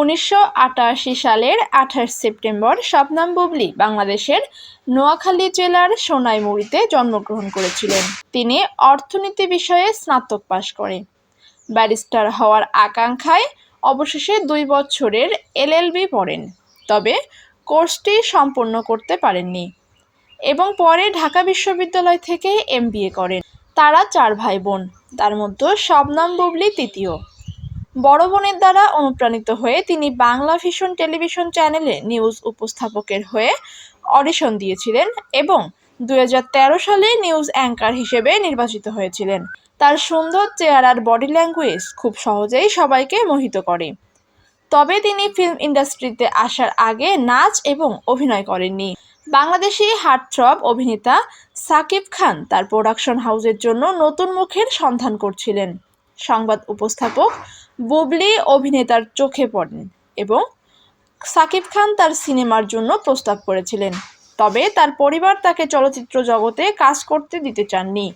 উনিশশো আটাশি সালের আঠাশ সেপ্টেম্বর শবনম বুবলি বাংলাদেশের নোয়াখালী জেলার সোনাইমুড়িতে জন্মগ্রহণ করেছিলেন। তিনি অর্থনীতি বিষয়ে স্নাতক পাশ করেন। ব্যারিস্টার হওয়ার আকাঙ্ক্ষায় অবশেষে দুই বছরের এলএলবি পড়েন, তবে কোর্সটি সম্পন্ন করতে পারেননি এবং পরে ঢাকা বিশ্ববিদ্যালয় থেকে এমবিএ করেন। তারা চার ভাই বোন, তার মধ্যে শবনম বুবলি তৃতীয়। বড় বোনের দ্বারা অনুপ্রাণিত হয়ে তিনি বাংলা ভিশন টেলিভিশন চ্যানেলে নিউজ উপস্থাপকের হয়ে অডিশন দিয়েছিলেন এবং দু হাজার তেরো সালে নিউজ অ্যাঙ্কার হিসেবে নির্বাচিত হয়েছিলেন। তার সুন্দর চেহারার বডি ল্যাঙ্গুয়েজ খুব সহজেই সবাইকে মোহিত করে। তবে তিনি ফিল্ম ইন্ডাস্ট্রিতে আসার আগে নাচ এবং অভিনয় করেননি। বাংলাদেশি হার্টথ্রব অভিনেতা সাকিব খান তার প্রোডাকশন হাউসের জন্য নতুন মুখের সন্ধান করছিলেন। সংবাদ উপস্থাপক, বুবলি অভিনেতার চোখে পড়েন এবং সাকিব খান তার সিনেমার জন্য প্রস্তাব করেছিলেন। তবে তার পরিবার তাকে চলচ্চিত্র জগতে কাজ করতে দিতে চাননি।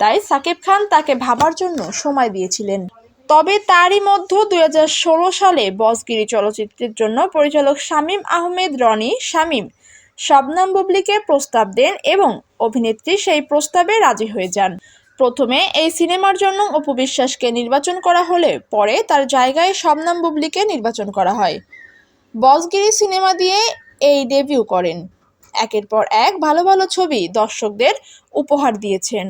তাই সাকিব খান তাকে ভাবার জন্য সময় দিয়েছিলেন। তবে তারই মধ্যে দুই হাজার ষোলো সালে বসগিরি চলচ্চিত্রের জন্য পরিচালক শামীম আহমেদ, রনি শামীম, শবনাম বুবলিকে প্রস্তাব দেন এবং অভিনেত্রী সেই প্রস্তাবে রাজি হয়ে যান। প্রথমে এই সিনেমার জন্য অপু বিশ্বাসকে নির্বাচন করা হলে পরে তার জায়গায় শবনাম বুবলিকে নির্বাচন করা হয়। বসগিরি সিনেমা দিয়ে এই ডেবিউ করেন। একের পর এক ভালো ভালো ছবি দর্শকদের উপহার দিয়েছেন।